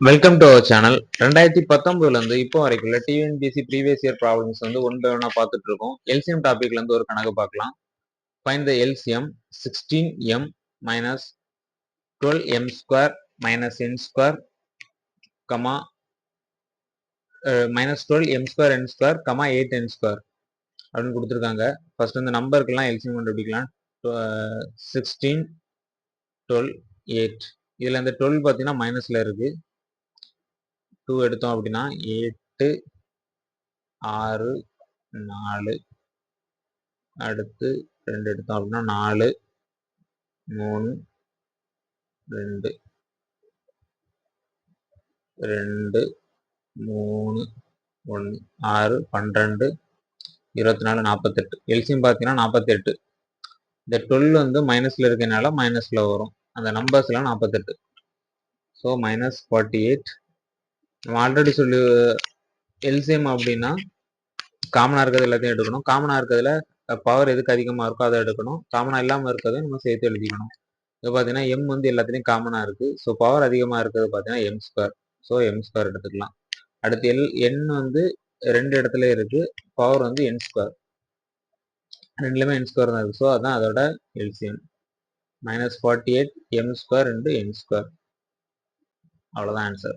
Welcome to our channel ரெண்டாயிரத்தி பத்தொன்பதுல இருந்து இப்போ வரைக்கும் டிஎன்பிசி ப்ரீவியஸ் இயர் ப்ராப்ளம்ஸ் வந்து ஒன் பை ஒன்னா பார்த்துட்டு இருக்கோம் எல்சிஎம் டாபிக்ல இருந்து ஒரு கணக்கு பார்க்கலாம். Find the LCM sixteen M minus twelve M square minus N square comma minus twelve M square N square comma eight N square அப்படின்னு கொடுத்துருக்காங்க. ஃபர்ஸ்ட் இந்த நம்பருக்கெல்லாம் எல்சிஎம் கண்டுபிடிக்கலாம். சிக்ஸ்டீன் டுவெல் எயிட் இதில் இந்த டுவெல் பார்த்தீங்கன்னா மைனஸில் இருக்குது டூ எடுத்தோம் அப்படின்னா எட்டு ஆறு நாலு. அடுத்து ரெண்டு எடுத்தோம் அப்படின்னா நாலு மூணு ரெண்டு. ரெண்டு மூணு ஒன்று ஆறு பன்னிரெண்டு இருபத்தி நாலு நாற்பத்தெட்டு எல்சியம் பார்த்தீங்கன்னா நாற்பத்தெட்டு இந்த டுவெல் வந்து மைனஸில் இருக்கனால மைனஸில் வரும். அந்த நம்பர்ஸ்லாம் நாற்பத்தெட்டு ஸோ மைனஸ் ஃபார்ட்டி எயிட் நம்ம ஆல்ரெடி சொல்லி எல்சிஎம் அப்படின்னா காமனாக இருக்கிறது எல்லாத்தையும் எடுக்கணும். காமனாக இருக்கிறதுல பவர் எதுக்கு அதிகமாக இருக்கோ அதை எடுக்கணும். காமனாக இல்லாமல் இருக்கிறத நம்ம சேர்த்து எழுதிக்கணும். இப்போ பார்த்தீங்கன்னா எம் வந்து எல்லாத்துலேயும் காமனாக இருக்குது ஸோ பவர் அதிகமாக இருக்கிறது பார்த்தீங்கன்னா M square so M square எடுத்துக்கலாம். அடுத்து எல் என் வந்து ரெண்டு இடத்துல இருக்குது பவர் வந்து என் ஸ்கொயர் ரெண்டுலேயுமே என் ஸ்கொயர் தான் இருக்குது ஸோ அதான் அதோட LCM minus forty eight M square ரெண்டு என் ஸ்கொயர் அவ்வளோதான் ஆன்சர்